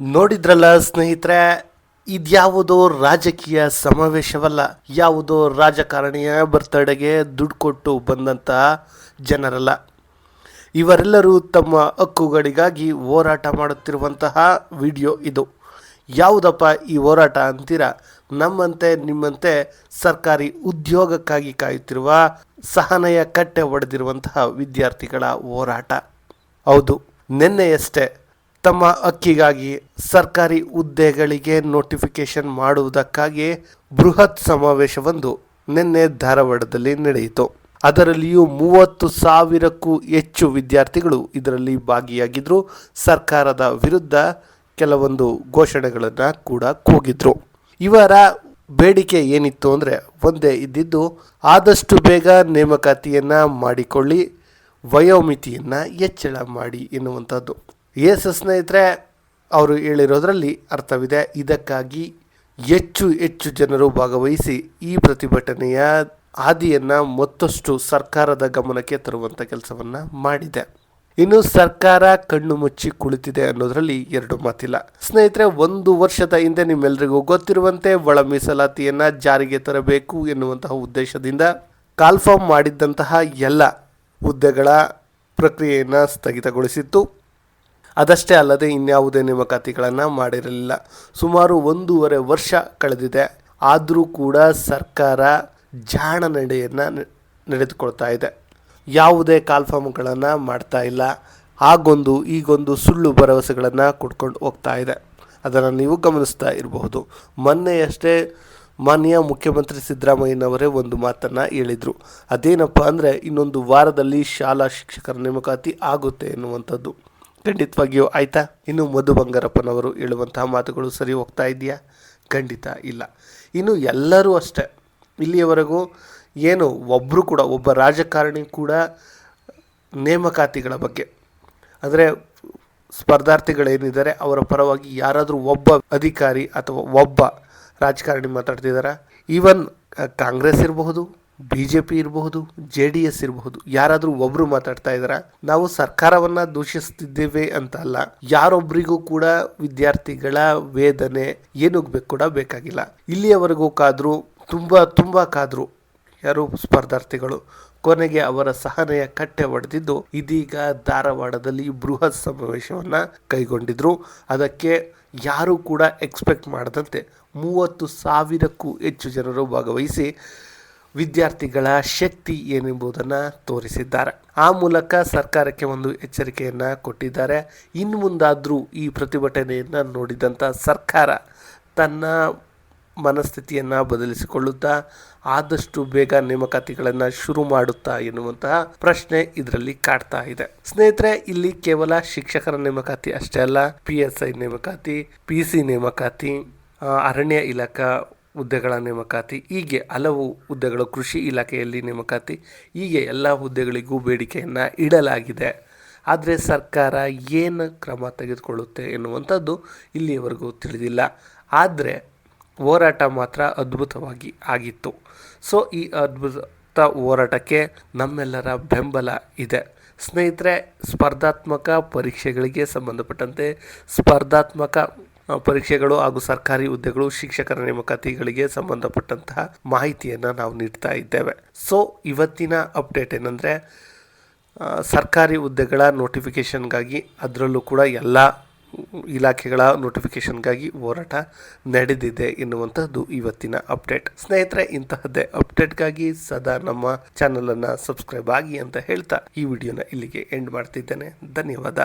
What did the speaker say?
ನೋಡಿದ್ರಲ್ಲ ಸ್ನೇಹಿತರೆ, ಇದ್ಯಾವುದೋ ರಾಜಕೀಯ ಸಮಾವೇಶವಲ್ಲ, ಯಾವುದೋ ರಾಜಕಾರಣಿಯ ಬರ್ತಡೆಗೆ ದುಡ್ಡು ಕೊಟ್ಟು ಬಂದಂತಹ ಜನರಲ್ಲ. ಇವರೆಲ್ಲರೂ ತಮ್ಮ ಹಕ್ಕುಗಳಿಗಾಗಿ ಹೋರಾಟ ಮಾಡುತ್ತಿರುವಂತಹ ವಿಡಿಯೋ ಇದು. ಯಾವುದಪ್ಪ ಈ ಹೋರಾಟ ಅಂತೀರಾ? ನಮ್ಮಂತೆ, ನಿಮ್ಮಂತೆ ಸರ್ಕಾರಿ ಉದ್ಯೋಗಕ್ಕಾಗಿ ಕಾಯುತ್ತಿರುವ ಸಹನೆಯ ಕಟ್ಟೆ ಒಡೆದಿರುವಂತಹ ವಿದ್ಯಾರ್ಥಿಗಳ ಹೋರಾಟ. ಹೌದು, ನಿನ್ನೆಯಷ್ಟೇ ತಮ್ಮ ಹಕ್ಕಿಗಾಗಿ ಸರ್ಕಾರಿ ಹುದ್ದೆಗಳಿಗೆ ನೋಟಿಫಿಕೇಶನ್ ಮಾಡುವುದಕ್ಕಾಗಿ ಬೃಹತ್ ಸಮಾವೇಶವೊಂದು ನಿನ್ನೆ ಧಾರವಾಡದಲ್ಲಿ ನಡೆಯಿತು. ಅದರಲ್ಲಿಯೂ ಮೂವತ್ತು ಸಾವಿರಕ್ಕೂ ಹೆಚ್ಚು ವಿದ್ಯಾರ್ಥಿಗಳು ಇದರಲ್ಲಿ ಭಾಗಿಯಾಗಿದ್ದರು ಸರ್ಕಾರದ ವಿರುದ್ಧ ಕೆಲವೊಂದು ಘೋಷಣೆಗಳನ್ನು ಕೂಡ ಕೂಗಿದ್ರು. ಇವರ ಬೇಡಿಕೆ ಏನಿತ್ತು ಅಂದರೆ ಒಂದೇ ಇದ್ದಿದ್ದು, ಆದಷ್ಟು ಬೇಗ ನೇಮಕಾತಿಯನ್ನು ಮಾಡಿಕೊಳ್ಳಿ, ವಯೋಮಿತಿಯನ್ನು ಹೆಚ್ಚಳ ಮಾಡಿ ಎನ್ನುವಂಥದ್ದು. ಎಸ್ ಸ್ನೇಹಿತರೆ, ಅವರು ಹೇಳಿರೋದ್ರಲ್ಲಿ ಅರ್ಥವಿದೆ. ಇದಕ್ಕಾಗಿ ಹೆಚ್ಚು ಹೆಚ್ಚು ಜನರು ಭಾಗವಹಿಸಿ ಈ ಪ್ರತಿಭಟನೆಯ ಹಾದಿಯನ್ನು ಮತ್ತಷ್ಟು ಸರ್ಕಾರದ ಗಮನಕ್ಕೆ ತರುವಂಥ ಕೆಲಸವನ್ನು ಮಾಡಿದೆ. ಇನ್ನು ಸರ್ಕಾರ ಕಣ್ಣು ಮುಚ್ಚಿ ಕುಳಿತಿದೆ ಅನ್ನೋದರಲ್ಲಿ ಎರಡು ಮಾತಿಲ್ಲ. ಸ್ನೇಹಿತರೆ, ಒಂದು ವರ್ಷದ ಹಿಂದೆ ನಿಮ್ಮೆಲ್ಲರಿಗೂ ಗೊತ್ತಿರುವಂತೆ ಒಳ ಮೀಸಲಾತಿಯನ್ನು ಜಾರಿಗೆ ತರಬೇಕು ಎನ್ನುವಂತಹ ಉದ್ದೇಶದಿಂದ ಕಾಲ್ಫಾರ್ಮ್ ಮಾಡಿದ್ದಂತಹ ಎಲ್ಲ ಹುದ್ದೆಗಳ ಪ್ರಕ್ರಿಯೆಯನ್ನು ಸ್ಥಗಿತಗೊಳಿಸಿತ್ತು. ಅದಷ್ಟೇ ಅಲ್ಲದೆ ಇನ್ಯಾವುದೇ ನೇಮಕಾತಿಗಳನ್ನು ಮಾಡಿರಲಿಲ್ಲ. ಸುಮಾರು ಒಂದೂವರೆ ವರ್ಷ ಕಳೆದಿದೆ. ಆದರೂ ಕೂಡ ಸರ್ಕಾರ ಜಾಣ ನಡೆಯನ್ನು ನಡೆದುಕೊಳ್ತಾ ಇದೆ. ಯಾವುದೇ ಕಾಲ್ಫಾರ್ಮ್ಗಳನ್ನು ಮಾಡ್ತಾ ಇಲ್ಲ. ಆಗೊಂದು ಈಗೊಂದು ಸುಳ್ಳು ಭರವಸೆಗಳನ್ನು ಕೊಡ್ಕೊಂಡು ಹೋಗ್ತಾ ಇದೆ. ಅದನ್ನು ನೀವು ಗಮನಿಸ್ತಾ ಇರಬಹುದು. ಮೊನ್ನೆಯಷ್ಟೇ ಮಾನ್ಯ ಮುಖ್ಯಮಂತ್ರಿ ಸಿದ್ದರಾಮಯ್ಯನವರೇ ಒಂದು ಮಾತನ್ನು ಹೇಳಿದರು. ಅದೇನಪ್ಪ ಅಂದರೆ, ಇನ್ನೊಂದು ವಾರದಲ್ಲಿ ಶಾಲಾ ಶಿಕ್ಷಕರ ನೇಮಕಾತಿ ಆಗುತ್ತೆ ಎನ್ನುವಂಥದ್ದು. ಖಂಡಿತವಾಗಿಯೂ ಆಯಿತಾ? ಇನ್ನು ಮಧು ಬಂಗಾರಪ್ಪನವರು ಹೇಳುವಂತಹ ಮಾತುಗಳು ಸರಿ ಹೋಗ್ತಾ ಇದೆಯಾ ಖಂಡಿತ ಇಲ್ಲ. ಇನ್ನು ಎಲ್ಲರೂ ಅಷ್ಟೇ, ಇಲ್ಲಿಯವರೆಗೂ ಏನು ಒಬ್ಬರು ಕೂಡ, ಒಬ್ಬ ರಾಜಕಾರಣಿ ಕೂಡ ನೇಮಕಾತಿಗಳ ಬಗ್ಗೆ, ಅಂದರೆ ಸ್ಪರ್ಧಾರ್ಥಿಗಳೇನಿದ್ದಾರೆ, ಅವರ ಪರವಾಗಿ ಯಾರಾದರೂ ಒಬ್ಬ ಅಧಿಕಾರಿ ಅಥವಾ ಒಬ್ಬ ರಾಜಕಾರಣಿ ಮಾತಾಡ್ತಿದ್ದಾರಾ? ಈವನ್ ಕಾಂಗ್ರೆಸ್ ಇರಬಹುದು ಬಿ ಜೆ ಪಿ ಇರಬಹುದು ಜೆ ಡಿ ಎಸ್ ಇರಬಹುದು, ಯಾರಾದರೂ ಒಬ್ಬರು ಮಾತಾಡ್ತಾ ಇದ್ದಾರಾ? ನಾವು ಸರ್ಕಾರವನ್ನ ದೂಷಿಸ್ತಿದ್ದೇವೆ ಅಂತ ಅಲ್ಲ ಯಾರೊಬ್ಬರಿಗೂ ಕೂಡ ವಿದ್ಯಾರ್ಥಿಗಳ ವೇದನೆ ಏನು ಕೂಡ ಬೇಕಾಗಿಲ್ಲ. ಇಲ್ಲಿಯವರೆಗೂ ಕಾದ್ರು, ತುಂಬ ತುಂಬ ಕಾದ್ರು, ಯಾರು ಸ್ಪರ್ಧಾರ್ಥಿಗಳು, ಕೊನೆಗೆ ಅವರ ಸಹನೆಯ ಕಟ್ಟೆ ಒಡೆದಿದ್ದು ಇದೀಗ ಧಾರವಾಡದಲ್ಲಿ ಬೃಹತ್ ಸಮಾವೇಶವನ್ನು ಕೈಗೊಂಡಿದ್ರು. ಅದಕ್ಕೆ ಯಾರೂ ಕೂಡ ಎಕ್ಸ್ಪೆಕ್ಟ್ ಮಾಡದಂತೆ ಮೂವತ್ತು ಸಾವಿರಕ್ಕೂ ಹೆಚ್ಚು ಜನರು ಭಾಗವಹಿಸಿ ವಿದ್ಯಾರ್ಥಿಗಳ ಶಕ್ತಿ ಏನೆಂಬುದನ್ನು ತೋರಿಸಿದ್ದಾರೆ. ಆ ಮೂಲಕ ಸರ್ಕಾರಕ್ಕೆ ಒಂದು ಎಚ್ಚರಿಕೆಯನ್ನು ಕೊಟ್ಟಿದ್ದಾರೆ. ಇನ್ನು ಮುಂದಾದರೂ ಈ ಪ್ರತಿಭಟನೆಯನ್ನು ನೋಡಿದಂಥ ಸರ್ಕಾರ ತನ್ನ ಮನಸ್ಥಿತಿಯನ್ನು ಬದಲಿಸಿಕೊಳ್ಳುತ್ತಾ ಆದಷ್ಟು ಬೇಗ ನೇಮಕಾತಿಗಳನ್ನು ಶುರು ಮಾಡುತ್ತಾ ಎನ್ನುವಂತಹ ಪ್ರಶ್ನೆ ಇದರಲ್ಲಿ ಕಾಡ್ತಾ ಇದೆ. ಸ್ನೇಹಿತರೆ, ಇಲ್ಲಿ ಕೇವಲ ಶಿಕ್ಷಕರ ನೇಮಕಾತಿ ಅಷ್ಟೇ ಅಲ್ಲ ಪಿ ಎಸ್ ಐ ನೇಮಕಾತಿ ಪಿ ಸಿ ನೇಮಕಾತಿ ಅರಣ್ಯ ಇಲಾಖಾ ಹುದ್ದೆಗಳ ನೇಮಕಾತಿ, ಹೀಗೆ ಹಲವು ಹುದ್ದೆಗಳು ಕೃಷಿ ಇಲಾಖೆಯಲ್ಲಿ ನೇಮಕಾತಿ, ಹೀಗೆ ಎಲ್ಲ ಹುದ್ದೆಗಳಿಗೂ ಬೇಡಿಕೆಯನ್ನು ಇಡಲಾಗಿದೆ. ಆದರೆ ಸರ್ಕಾರ ಏನು ಕ್ರಮ ತೆಗೆದುಕೊಳ್ಳುತ್ತೆ ಎನ್ನುವಂಥದ್ದು ಇಲ್ಲಿಯವರೆಗೂ ತಿಳಿದಿಲ್ಲ. ಆದರೆ ಹೋರಾಟ ಮಾತ್ರ ಅದ್ಭುತವಾಗಿ ಆಗಿತ್ತು. ಸೊ, ಈ ಅದ್ಭುತ ಹೋರಾಟಕ್ಕೆ ನಮ್ಮೆಲ್ಲರ ಬೆಂಬಲ ಇದೆ. ಸ್ನೇಹಿತರೆ, ಸ್ಪರ್ಧಾತ್ಮಕ ಪರೀಕ್ಷೆಗಳಿಗೆ ಸಂಬಂಧಪಟ್ಟಂತೆ ಸ್ಪರ್ಧಾತ್ಮಕ ಪರೀಕ್ಷೆಗಳು ಹಾಗೂ ಸರ್ಕಾರಿ ಹುದ್ದೆಗಳು ಶಿಕ್ಷಕರ ನೇಮಕಾತಿಗಳಿಗೆ ಸಂಬಂಧಪಟ್ಟಂತಹ ಮಾಹಿತಿಯನ್ನು ನಾವು ನೀಡ್ತಾ ಇದ್ದೇವೆ. ಸೊ ಇವತ್ತಿನ ಅಪ್ಡೇಟ್ ಏನಂದರೆ ಸರ್ಕಾರಿ ಹುದ್ದೆಗಳ ನೋಟಿಫಿಕೇಷನ್ಗಾಗಿ ಅದರಲ್ಲೂ ಕೂಡ ಎಲ್ಲ ಇಲಾಖೆಗಳ ನೋಟಿಫಿಕೇಷನ್ಗಾಗಿ ಹೋರಾಟ ನಡೆದಿದೆ ಎನ್ನುವಂಥದ್ದು ಇವತ್ತಿನ ಅಪ್ಡೇಟ್ ಸ್ನೇಹಿತರೆ, ಇಂತಹದ್ದೇ ಅಪ್ಡೇಟ್ಗಾಗಿ ಸದಾ ನಮ್ಮ ಚಾನಲನ್ನು ಸಬ್ಸ್ಕ್ರೈಬ್ ಆಗಿ ಅಂತ ಹೇಳ್ತಾ ಈ ವಿಡಿಯೋನ ಇಲ್ಲಿಗೆ ಎಂಡ್ ಮಾಡ್ತಿದ್ದೇನೆ. ಧನ್ಯವಾದ.